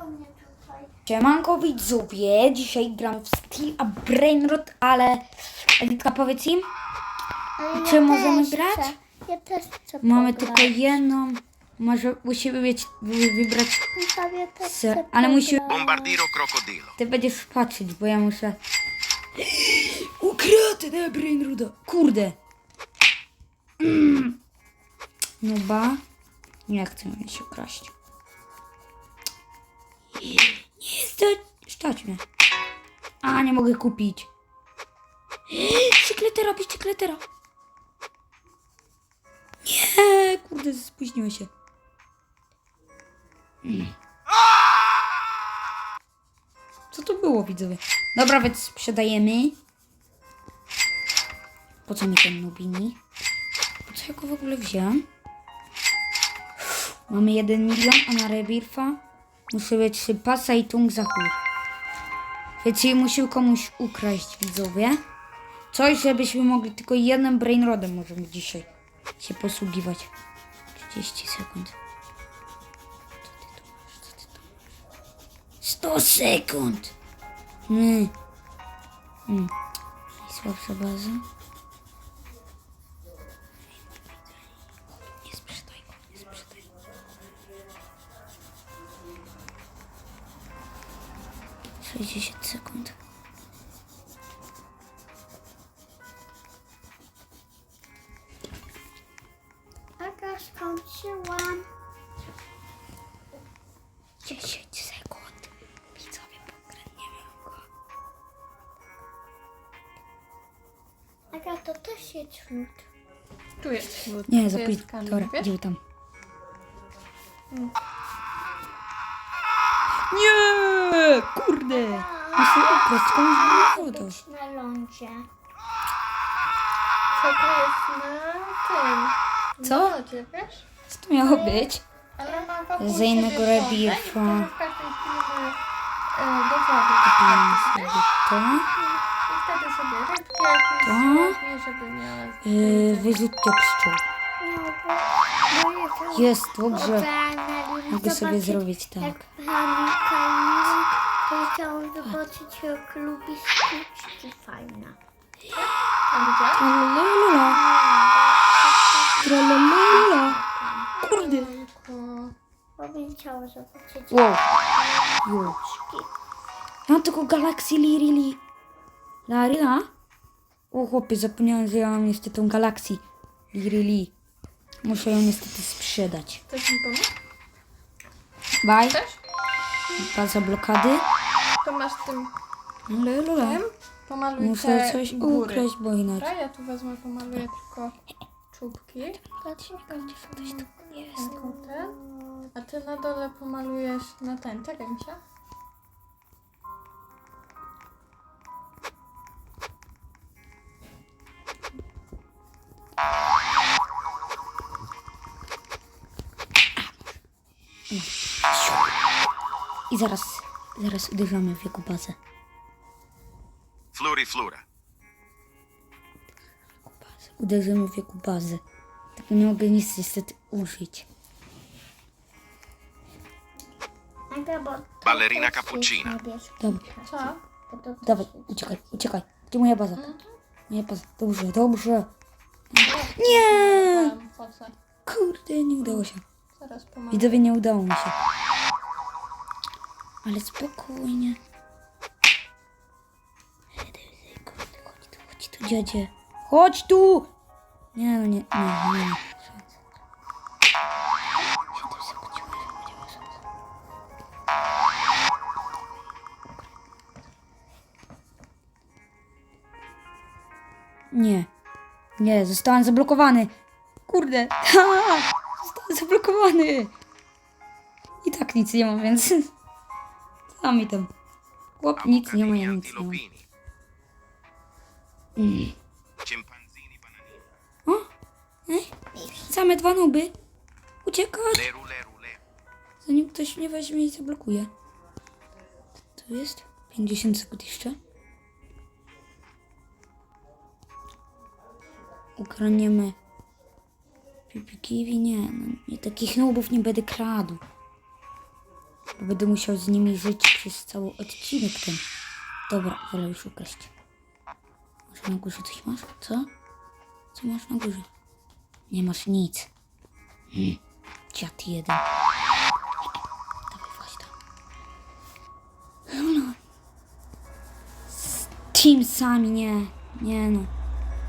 do mnie tutaj. Siemanko widzowie, dzisiaj gramy w Steel a Brainrot, ale Elitka powiedz im, Ale Czy ja możemy też grać? Chcę. Ja też chcę mamy pograć. tylko jedną, może musimy mieć, wy- wybrać, Ja też Se- chcę ale pograć. Bombardiro crocodilo. ty będziesz patrzeć, bo ja muszę... Ukradnę Brainroda, kurde. Mm. No ba, nie chcę mnie się kraść. Nie stać, stać mnie. A, nie mogę kupić. Cykletera, bicykletera. Nie, kurde, spóźniłem się. Mm. Co to było, widzowie? Dobra, więc sprzedajemy. Po co mi ten Nubini? Po co ja go w ogóle wziąłem? Mamy 1 milion, a na Rebirfa mieć trzy pasa i tung za chór. Więc jej musiał komuś ukraść, widzowie. Coś, żebyśmy mogli tylko jednym brainrodem możemy dzisiaj się posługiwać. 30 sekund. Co ty tu masz? Co ty tu masz? 100 sekund! Nie. Hmm. Najsłabsza baza. 60 секунд. Пока скончила. 10 секунд. Widzowie pogradniemy go. Aga, to też się czuć. Tu jest śród. Nie, za pół. Dobra, idziemy tam. Nie! Kurde! Muszę ukraść komuś. Być na lądzie. Co to jest na tym? Co? Na lodzie, wiesz? Co to miało być? Ale wokół Z innego siebie wodę wtedy w każdej chwili mogę e, do wody Kupimy wskoczyć, sobie to. I wtedy sobie rybki jakieś złożę, żeby miała... Yy, wyrzutnia pszczół. No, bo, bo jestem Jest, dobrze. Mogę sobie zrobić tak. Jak to chciałam zobaczyć, jak lubi sztuczki fajne. A gdzie? Tralalala. Tralalala. Kurde. Bo bym chciała zobaczyć Wow. Wow. sztuczki. Ja mam tylko Galaxy Lirili. Larila? O chłopie, zapomniałem, że ja mam jeszcze tą Galaxy Lirili. Muszę ją niestety sprzedać. Chcesz mi pomóc? Bye. Chcesz? Baza blokady. Masz tym... Lala. tym pomaluj Muszę te coś góry. ukraść, bo inaczej. Ja tu wezmę, pomaluję tylko czubki. Ktoś tu jest. Tylko ten. A ty na dole pomalujesz na ten. Czekaj mi się. I zaraz, zaraz uderzamy w jego bazę. Fluriflura. bazę. Uderzymy w jego bazę. Tylko nie mogę nic niestety użyć. Aga, bo to Ballerina też jest cappuccina. Dobra, Co? Bo to też dawaj, jest- uciekaj, uciekaj. Gdzie moja baza? Moja baza. Dobrze, dobrze. Nie! Tam, po co? Kurde, nie udało się. Zaraz pomaluję. Widzowie, nie udało mi się. Ale spokojnie. Chodź tu, chodź tu, dziadzie. Chodź tu! Nie, no nie, nie, nie. Nie. Nie, zostałem zablokowany. Kurde. Zostałem zablokowany. I tak nic nie mam, więc... Co mi tam? Chłop nic nie ma, ja nic nie mam. Mm. O! Ej, same dwa nuby. Uciekać, zanim ktoś mnie weźmie i zablokuje. Co to jest? 50 sekund jeszcze. Ukradniemy Pipi Kiwi? Nie, no, nie takich nubów nie będę kradł. Bo będę musiał z nimi żyć przez cały odcinek ten. Dobra, wolę już ukraść. Może na górze coś masz? Co? Co masz na górze? Nie masz nic. Hmm. Dziad jeden. Dawaj, właśnie tam. No. Z Teamsami, nie. Nie no.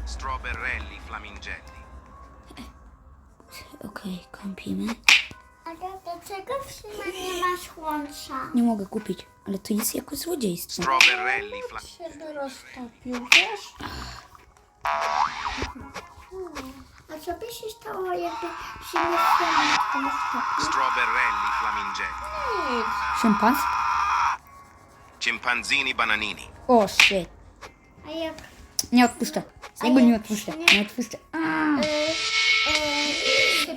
Strawberrelli flamingelli. Okej, kąpimy. A do- dlaczego w sumie nie masz łącza? Nie mogę kupić, ale to jest jako złodziejstwo. Strawberrelli flam... Się by roztopił, wiesz? A co by się stało, jakby się nie przemyślał? Strawberrelli flamingelli. Nic. Szympans? Chimpanzini bananini. O, shit. A jak... Nie odpuszczę. Ja go nie odpuszczę. Nie odpuszczę. A, Y,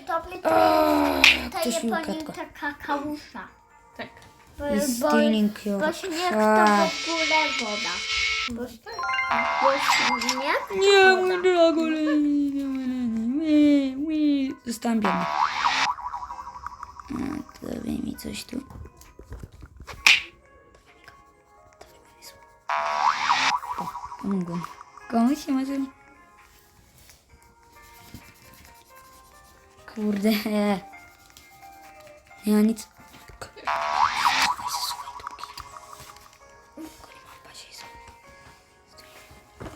y, się topi, to jest ta ktoś mi. Japonia taka kałusza. Tak. Bo, Jest bo, stealing your bo śnieg to w ogóle woda. Bo, bo śnieg to Nie, woda. mój drogo. Nie, nie. Zostałem biedny. A, to daj mi coś tu. O, pomogłem. Komuś się może... Kurde. Nie ma nic.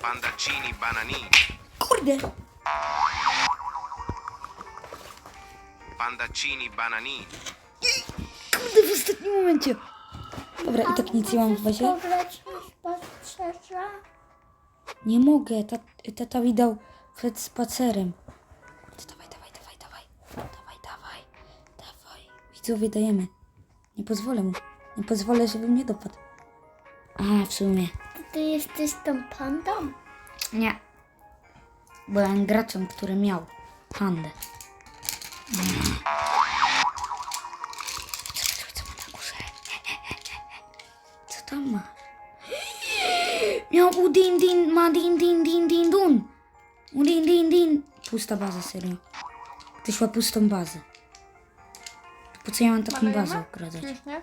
Pandaccini bananini. Kurde. Pandaccini bananini. Kurde, w ostatnim momencie. Dobra, i tak nic nie mam w bazie. Nie mogę, ta, tata mi dał przed spacerem. Dawaj. Widzowie, dajemy. Nie pozwolę mu. Nie pozwolę, żeby mnie dopadł. A, w sumie. Ty jesteś tą pandą? Nie. Byłem graczem, który miał pandę. Mm. Zobacz, co ma na górze. Co tam ma? Miał udin din, ma din din din din dun. Udin din din. Pusta baza, serio. Ktoś ma pustą bazę. Po co ja mam taką Malujemy? bazę okradzać? Już nie?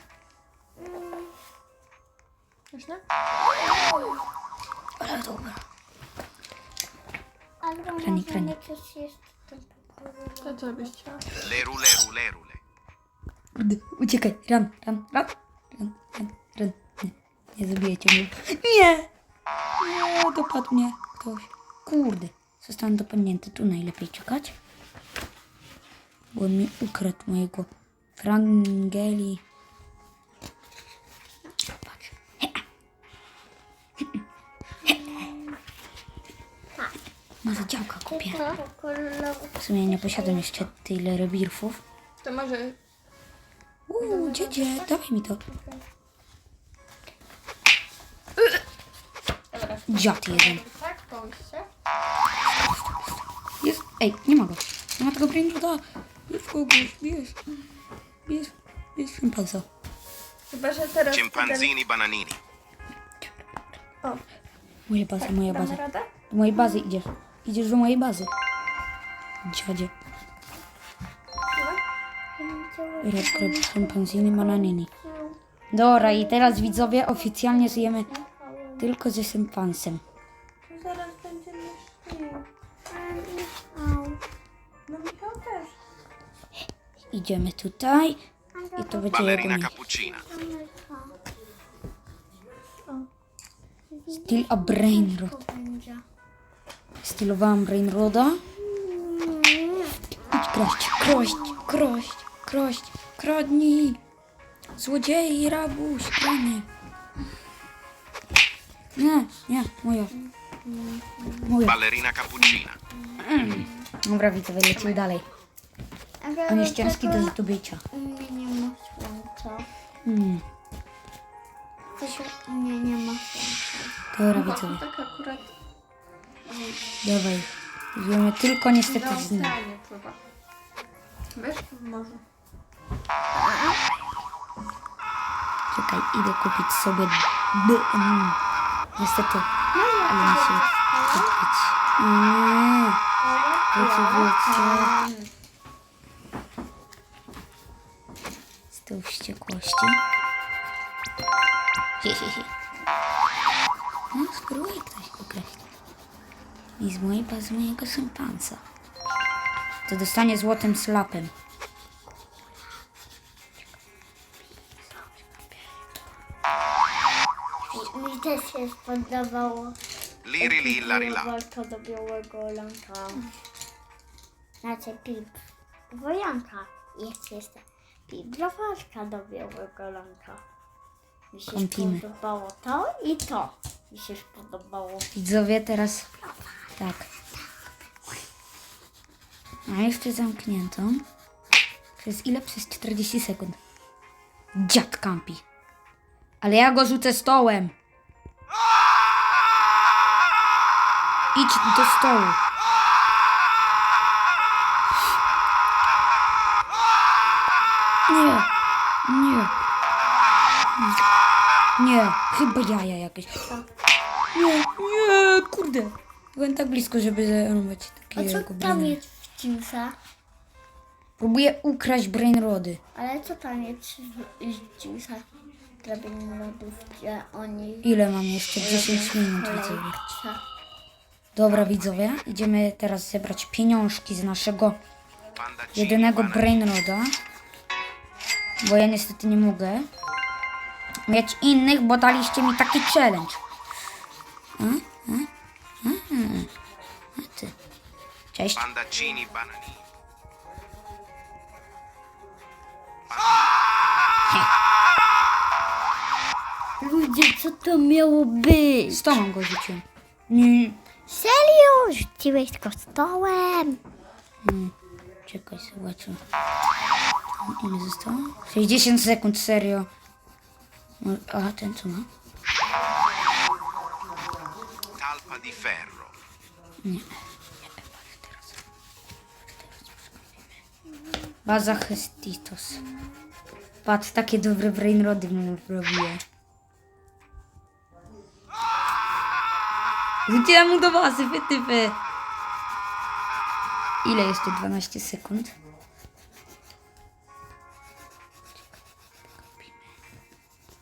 Już nie? Ale dobra. Albo Krani, może krani. nie coś jeszcze To co byś chciała? Leru leru lerule. Kurde, Uciekaj, ran, ran, ran, ran, ran, ran. Nie, nie zabijecie mnie. Nie! Nie, dopadł mnie ktoś. Kurde, zostałem dopadnięty. Tu najlepiej czekać. Bo on mi ukradł mojego frangeli. Patrz. Może działka kupię. W sumie nie posiadam jeszcze tyle rebirfów. To może... Uuu, dziedzie, dawaj mi to. Dziad jeden. Tak. Jest. Ej, nie ma go. Nie ma tego brainroota. Bierz kogoś, bierz. Bierz, bierz szympansa. Chyba, że teraz... Chimpanzini bananini. O, Moja baza, moja damy baza. radę? Do mojej bazy idziesz. Idziesz do mojej bazy. Dziadzie. Red crab, szympanzini, bananini. Dobra, i teraz widzowie oficjalnie żyjemy tylko ze szympansem. Idziemy tutaj i to będzie jego Ballerina miejsce. cappuccina. Still a brainrod. Będzie. Stylowałam brainroda. Idź kraść, kraść, kraść, kraść, kradnij. Złodziej, rabuś. Nie, nie, moja. Moja. Ballerina cappuccina. Dobra, widzowie, lecimy dalej. Ale On jest ciężki do zdobycia. Mnie nie ma słońca. Hmm. Coś mnie nie ma słońca. Dobra, widzowie, tak akurat... dawaj. Żyjemy tylko niestety Na z nim. oceanie pływa. Wiesz, morzu. Czekaj, idę kupić sobie... D- mm. Niestety, ale muszę kupić. Nie. Wiecie, wiecie. Z tyłu wściekło. kości. Hi, hi, hi. No, spróbuj ktoś ukraść. I z mojej bazy mojego szympansa. To dostanie złotym slapem. Mi, mi też się spodobało. Liri li lari la. Walka do białego lanka. Znaczy pip. Wojanka. Jest jeszcze pibrowaczka do białego lanka. Mi się Kąpimy. spodobało to i to. Mi się spodobało. Widzowie, teraz tak. A jeszcze zamkniętą. Przez ile? Przez 40 sekund. Dziad kampi. Ale ja go rzucę stołem. Idź do stołu. Nie, nie. Nie, chyba jaja jakieś. Nie, nie, kurde. Byłem tak blisko, żeby zarąbać A takiego co tam jest w Jimsa? Próbuję ukraść brainrody. Ale co tam jest w- Jimsa? Zrobienie lodów, że oni... Ile mam jeszcze? 10 minut. Dobra widzowie, idziemy teraz zebrać pieniążki z naszego jedynego brainroda. Bo ja niestety nie mogę mieć innych, bo daliście mi taki challenge. A? A ty. Cześć. Ludzie, co to miało być? Z tobą go rzuciłem. Nie. Serio? Rzuciłeś go stołem? Czekaj, zobaczę. Ile zostało? 60 sekund, serio. A, ten co ma? Talpa di ferro. Baza Hestitos. Patrz, takie dobre brainrody mu robię. Rzuciłem mu do bazy, wytypy. Ile jeszcze? 12 sekund.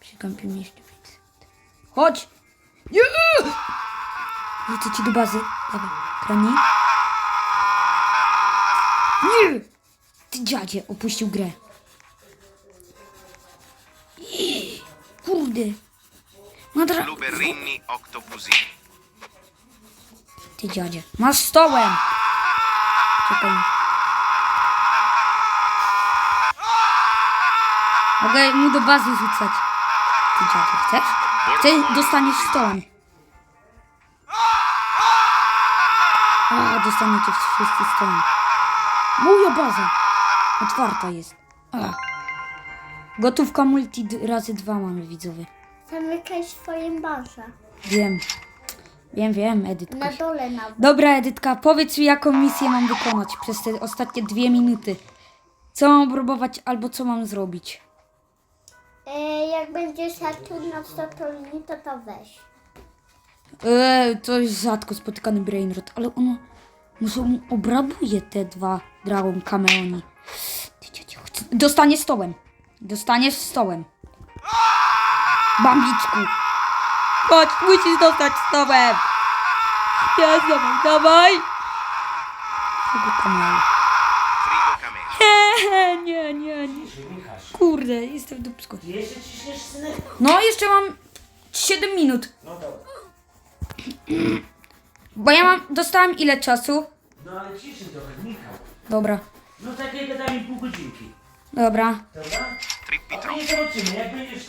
Przykąpimy jeszcze 5 sekund. Chodź! Nie! Rzucę ci do bazy. Dawaj, krani. Nie! Ty dziadzie, opuścił grę. Kurde. Madra... Luberrini octopusini. Ty dziadzie. Masz stołem. Czekaj. Mogę mu do bazy rzucać. Ty chcesz? Ty dostaniesz stołem. A, dostaniecie wszyscy stołem. Moja baza. Otwarta jest. A. Gotówka multi razy dwa mamy widzowie. Zamykaj swoją bazę. Wiem. Wiem, wiem, Edytka. Na dole na... Dobra, Edytka, powiedz mi, jaką misję mam wykonać przez te ostatnie dwie minuty. Co mam próbować albo co mam zrobić? E, jak będziesz tu na Saturnii, to to weź. Eee, to jest rzadko spotykany brainrot, ale ono może mu obrabuje te dwa Dragon Cameoni. Ty Dostanie stołem. Dostaniesz stołem. Bambiczku. Chodź, musisz dostać stołem. Ja dawaj, dawaj. Tego Cameoni. Nie, nie, nie. Kurde, jestem w dupsku. No, jeszcze mam 7 minut. Bo ja mam, dostałam ile czasu? No ale ciszy trochę, Michał. Dobra, No takie gadanie pół godzinki. dobra. Dobra? Trippi A troppo. nie zobaczymy, jak będziesz